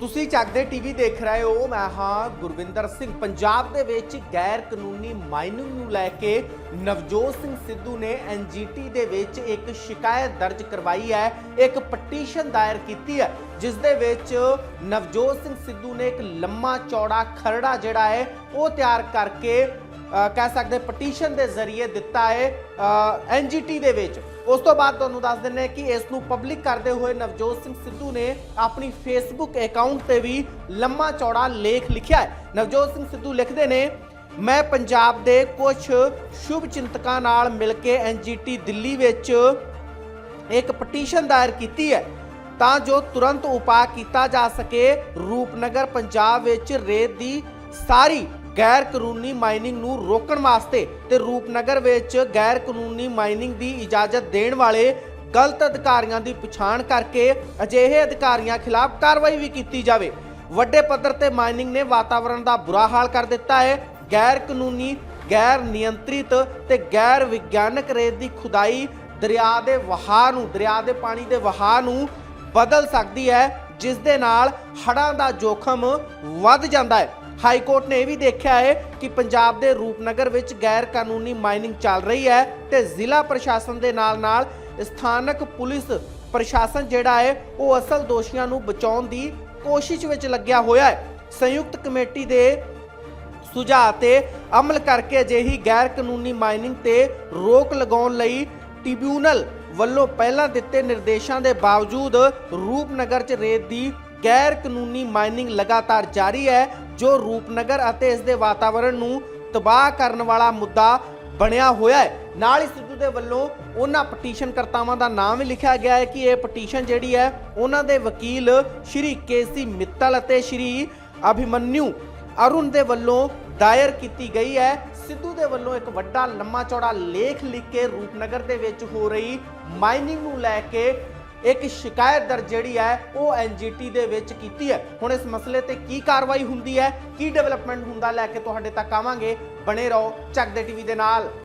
ਤੁਸੀਂ ਚੱਕਦੇ ਟੀਵੀ ਦੇਖ ਰਹੇ ਹੋ, ਮੈਂ ਹਾਂ ਗੁਰਵਿੰਦਰ ਸਿੰਘ। ਪੰਜਾਬ ਦੇ ਵਿੱਚ ਗੈਰ ਕਾਨੂੰਨੀ ਮਾਈਨਿੰਗ ਨੂੰ ਲੈ ਕੇ ਨਵਜੋਤ ਸਿੰਘ ਸਿੱਧੂ ਨੇ ਐਨਜੀਟੀ ਦੇ ਵਿੱਚ ਇੱਕ ਸ਼ਿਕਾਇਤ ਦਰਜ ਕਰਵਾਈ ਹੈ, ਇੱਕ ਪਟੀਸ਼ਨ ਦਾਇਰ ਕੀਤੀ ਹੈ, ਜਿਸ ਦੇ ਵਿੱਚ ਨਵਜੋਤ ਸਿੰਘ ਸਿੱਧੂ ਨੇ ਇੱਕ ਲੰਮਾ ਚੌੜਾ ਖਰੜਾ ਜਿਹੜਾ ਹੈ, ਉਹ ਤਿਆਰ ਕਰਕੇ ਕਹਿ ਸਕਦੇ ਪਟੀਸ਼ਨ ਦੇ ਜ਼ਰੀਏ ਦਿੱਤਾ ਹੈ ਐਨਜੀਟੀ ਦੇ ਵਿੱਚ। ਉਸ ਤੋਂ ਬਾਅਦ ਤੁਹਾਨੂੰ ਦੱਸ ਦਿੰਨੇ ਕਿ ਇਸ ਨੂੰ ਪਬਲਿਕ ਕਰਦੇ ਹੋਏ ਨਵਜੋਤ ਸਿੰਘ ਸਿੱਧੂ ਨੇ ਆਪਣੀ ਫੇਸਬੁੱਕ ਅਕਾਊਂਟ ਤੇ ਵੀ ਲੰਮਾ ਚੌੜਾ ਲੇਖ ਲਿਖਿਆ ਹੈ। ਨਵਜੋਤ ਸਿੰਘ ਸਿੱਧੂ ਲਿਖਦੇ ਨੇ, ਮੈਂ ਪੰਜਾਬ ਦੇ ਕੁਝ ਸ਼ੁਭ ਚਿੰਤਕਾਂ ਨਾਲ ਮਿਲ ਕੇ ਐਨਜੀਟੀ ਦਿੱਲੀ ਵਿੱਚ ਇੱਕ ਪਟੀਸ਼ਨ ਦਾਇਰ ਕੀਤੀ ਹੈ। ਤਾਂ ਜੋ ਤੁਰੰਤ ਉਪਾਅ ਕੀਤਾ ਜਾ ਸਕੇ ਰੂਪਨਗਰ, ਪੰਜਾਬ ਵਿੱਚ ਰੇਤ ਦੀ ਸਾਰੀ ਗੈਰ ਕਾਨੂੰਨੀ ਮਾਈਨਿੰਗ ਨੂੰ ਰੋਕਣ ਵਾਸਤੇ ਤੇ ਰੂਪਨਗਰ ਵਿੱਚ ਗੈਰ ਕਾਨੂੰਨੀ ਮਾਈਨਿੰਗ ਦੀ ਇਜਾਜ਼ਤ ਦੇਣ ਵਾਲੇ ਗਲਤ ਅਧਿਕਾਰੀਆਂ ਦੀ ਪਛਾਣ ਕਰਕੇ ਅਜਿਹੇ ਅਧਿਕਾਰੀਆਂ ਖਿਲਾਫ ਕਾਰਵਾਈ ਵੀ ਕੀਤੀ ਜਾਵੇ। ਵੱਡੇ ਪੱਧਰ ਤੇ ਮਾਈਨਿੰਗ ਨੇ ਵਾਤਾਵਰਣ ਦਾ ਬੁਰਾ ਹਾਲ ਕਰ ਦਿੱਤਾ ਹੈ। ਗੈਰ ਕਾਨੂੰਨੀ ਗੈਰ ਨਿਯੰਤਰਿਤ ਤੇ ਗੈਰ ਵਿਗਿਆਨਕ ਰੇਤ ਦੀ ਖੁਦਾਈ ਦਰਿਆ ਦੇ ਵਹਾਅ ਨੂੰ, ਦਰਿਆ ਦੇ ਪਾਣੀ ਦੇ ਵਹਾਅ ਨੂੰ ਬਦਲ ਸਕਦੀ ਹੈ, ਜਿਸ ਦੇ ਨਾਲ ਹੜ੍ਹਾਂ ਦਾ ਜੋਖਮ ਵੱਧ ਜਾਂਦਾ ਹੈ। ਹਾਈ ਕੋਰਟ ਨੇ ਇਹ ਵੀ ਦੇਖਿਆ ਹੈ ਕਿ ਪੰਜਾਬ ਦੇ ਰੂਪਨਗਰ ਵਿੱਚ ਗੈਰ ਕਾਨੂੰਨੀ ਮਾਈਨਿੰਗ ਚੱਲ ਰਹੀ ਹੈ ਤੇ ਜ਼ਿਲ੍ਹਾ ਪ੍ਰਸ਼ਾਸਨ ਦੇ ਨਾਲ-ਨਾਲ ਸਥਾਨਕ ਪੁਲਿਸ ਪ੍ਰਸ਼ਾਸਨ ਜਿਹੜਾ ਹੈ, ਉਹ ਅਸਲ ਦੋਸ਼ੀਆਂ ਨੂੰ ਬਚਾਉਣ ਦੀ ਕੋਸ਼ਿਸ਼ ਵਿੱਚ ਲੱਗਿਆ ਹੋਇਆ ਹੈ। ਸੰਯੁਕਤ ਕਮੇਟੀ ਦੇ ਸੁਝਾਅ ਤੇ ਅਮਲ ਕਰਕੇ ਅਜਿਹੀ ਗੈਰ ਕਾਨੂੰਨੀ ਮਾਈਨਿੰਗ ਤੇ ਰੋਕ ਲਗਾਉਣ ਲਈ ਟ੍ਰਿਬਿਊਨਲ ਵੱਲੋਂ ਪਹਿਲਾਂ ਦਿੱਤੇ ਨਿਰਦੇਸ਼ਾਂ ਦੇ ਬਾਵਜੂਦ ਰੂਪਨਗਰ 'ਚ ਰੇਤ ਦੀ ਗੈਰ ਕਾਨੂੰਨੀ ਮਾਈਨਿੰਗ ਲਗਾਤਾਰ ਜਾਰੀ ਹੈ, ਜੋ ਰੂਪਨਗਰ ਅਤੇ ਇਸ ਦੇ ਵਾਤਾਵਰਣ ਨੂੰ ਤਬਾਹ ਕਰਨ ਵਾਲਾ ਮੁੱਦਾ ਬਣਿਆ ਹੋਇਆ ਹੈ। ਨਾਲ ਹੀ ਸਿੱਧੂ ਦੇ ਵੱਲੋਂ ਉਹਨਾਂ ਪਟੀਸ਼ਨ ਕਰਤਾਵਾਂ ਦਾ ਨਾਮ ਵੀ ਲਿਖਿਆ ਗਿਆ ਹੈ ਕਿ ਇਹ ਪਟੀਸ਼ਨ ਜਿਹੜੀ ਹੈ, ਉਹਨਾਂ ਦੇ ਵਕੀਲ ਸ਼੍ਰੀ ਕੇਸੀ ਮਿੱਤਲ ਅਤੇ ਸ਼੍ਰੀ ਅਭਿਮਨਿਊ ਅਰੁਣ ਦੇ ਵੱਲੋਂ ਦਾਇਰ ਕੀਤੀ ਗਈ ਹੈ। ਸਿੱਧੂ ਦੇ ਵੱਲੋਂ ਇੱਕ ਵੱਡਾ ਲੰਮਾ ਚੌੜਾ ਲੇਖ ਲਿਖ ਕੇ ਰੂਪਨਗਰ ਦੇ ਵਿੱਚ ਹੋ ਰਹੀ ਮਾਈਨਿੰਗ ਨੂੰ ਲੈ ਕੇ ਇੱਕ ਸ਼ਿਕਾਇਤ ਦਰਜ ਜਿਹੜੀ ਹੈ, ਉਹ ਐਨਜੀਟੀ ਦੇ ਵਿੱਚ ਕੀਤੀ ਹੈ। ਹੁਣ ਇਸ ਮਸਲੇ ਤੇ ਕੀ ਕਾਰਵਾਈ ਹੁੰਦੀ ਹੈ, ਕੀ ਡਿਵੈਲਪਮੈਂਟ ਹੁੰਦਾ, ਲੈ ਕੇ ਤੁਹਾਡੇ ਤੱਕ ਆਵਾਂਗੇ। ਬਣੇ ਰਹੋ ਚੱਕ ਦੇ ਟੀਵੀ ਦੇ ਨਾਲ।